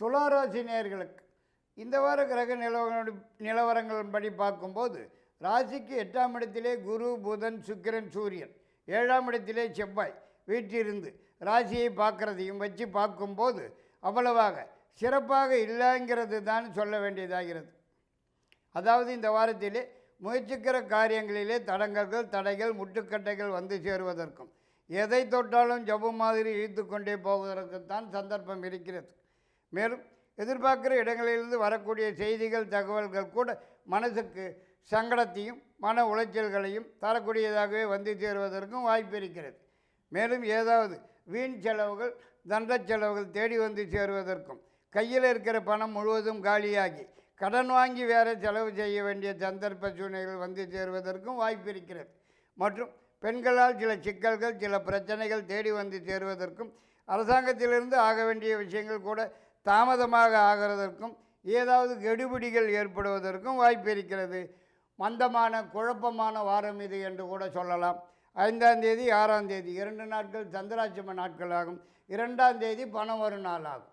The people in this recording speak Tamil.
துளாராசி நேர்களுக்கு. இந்த வார கிரக நிலவர நிலவரங்களின்படி பார்க்கும்போது ராசிக்கு எட்டாம் இடத்திலே குரு புதன் சுக்கிரன் சூரியன். ஏழாம் இடத்திலே செவ்வாய் வீட்டிலிருந்து ராசியை பார்க்குறதையும் வச்சு பார்க்கும்போது அவ்வளவாக சிறப்பாக இல்லைங்கிறது தான் சொல்ல வேண்டியதாகிறது. அதாவது இந்த வாரத்திலே முயற்சிக்கிற காரியங்களிலே தடங்கல்கள் தடைகள் முட்டுக்கட்டைகள் வந்து சேருவதற்கும் எதை தொட்டாலும் ஜபு மாதிரி இழுத்து கொண்டே போவதற்குத்தான் சந்தர்ப்பம் இருக்கிறது. மேலும் எதிர்பார்க்குற இடங்களிலிருந்து வரக்கூடிய செய்திகள் தகவல்கள் கூட மனசுக்கு சங்கடத்தையும் மன உளைச்சல்களையும் தரக்கூடியதாகவே வந்து சேருவதற்கும் வாய்ப்பு இருக்கிறது. மேலும் ஏதாவது வீண் செலவுகள் தண்ட செலவுகள் தேடி வந்து சேருவதற்கும் கையில் இருக்கிற பணம் முழுவதும் காலியாகி கடன் வாங்கி வேறு செலவு செய்ய வேண்டிய சந்தர்ப்ப சூழ்நிலைகள் வந்து சேருவதற்கும் வாய்ப்பு இருக்கிறது. மற்றும் பெண்களால் சில சிக்கல்கள் சில பிரச்சனைகள் தேடி வந்து சேருவதற்கும் அரசாங்கத்திலிருந்து ஆக வேண்டிய விஷயங்கள் கூட தாமதமாக ஆகிறதற்கும் ஏதாவது கெடுபிடிகள் ஏற்படுவதற்கும் வாய்ப்பு இருக்கிறது. மந்தமான குழப்பமான வாரம் இது என்று கூட சொல்லலாம். ஐந்தாம் தேதி ஆறாம் தேதி இரண்டு நாட்கள் சந்திராட்சம நாட்களாகும் இரண்டாம் தேதி பணம் வரும் ஆகும்.